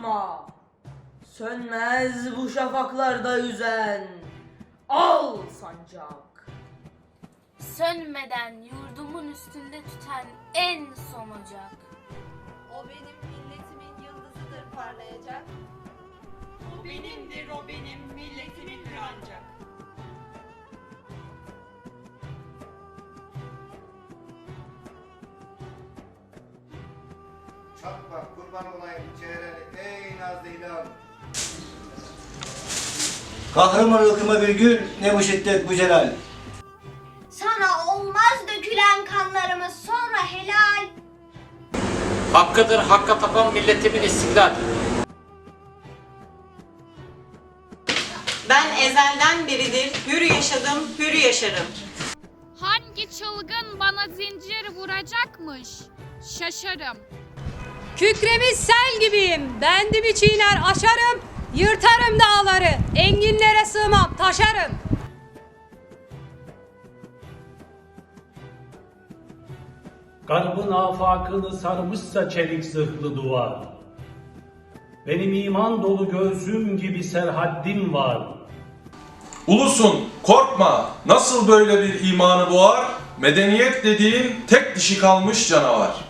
korkma. Sönmez bu şafaklarda yüzen. Al sancak. Sönmeden yurdumun üstünde tüten en son ocak. O benim milletimin yıldızıdır parlayacak. O benimdir o benim milletimindir ancak. Çak bak kurban olayım çehreni ey nazlı hilal. Kahraman ırkıma bir gül, ne bu şiddet bu celal. Sana olmaz dökülen kanlarımız sonra helal. Hakkıdır hakka tapan milletimin istiklal. Ben ezelden beridir hür yaşadım, hür yaşarım. Hangi çılgın bana zincir vuracakmış? Şaşarım. Kükremiş sel gibiyim. Bendimi çiğner aşarım. Yırtarım dağları. Enginlere sığmam taşarım. Garbın afakını sarmışsa çelik zırhlı duvar. Benim iman dolu göğsüm gibi serhaddim var. Ulusun korkma nasıl böyle bir imanı boğar? Medeniyet dediğin tek dişi kalmış canavar.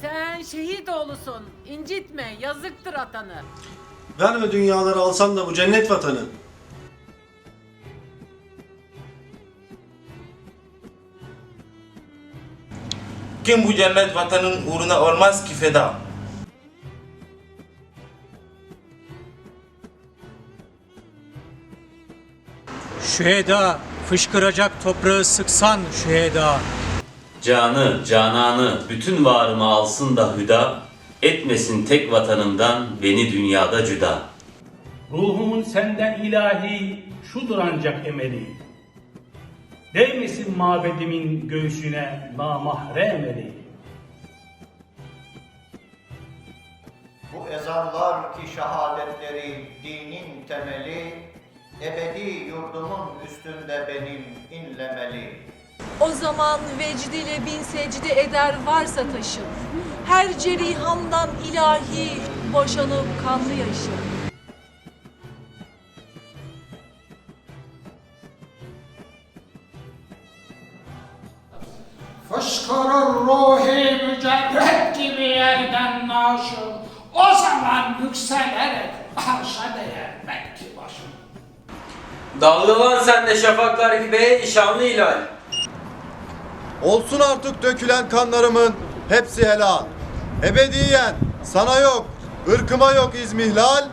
Sen şehit oğlusun. incitme, yazıktır atanı. Verme dünyaları alsan da bu cennet vatanı. Kim bu cennet vatanın uğruna olmaz ki feda? Şüheda, fışkıracak toprağı sıksan şüheda. Canı, cananı, bütün varımı alsın da hüda, etmesin tek vatanımdan beni dünyada cüda. Ruhumun senden ilahi şudur ancak emeli. Değmesin mabedimin göğsüne namahrem eli. Bu ezanlar ki şehadetleri dinin temeli, ebedi yurdumun üstünde benim inlemeli. O zaman vecdiyle bin secde eder varsa taşım. Her cerihamdan ilahi boşanıp kanlı yaşım. Fışkırır ruhi mücerret gibi yerden naşım. O zaman yükselerek arşa değer belki başım. Dalgalan sen de şafaklar gibi şanlı hilal. Olsun artık dökülen kanlarımın hepsi helal. Ebediyen sana yok, ırkıma yok izmihlal.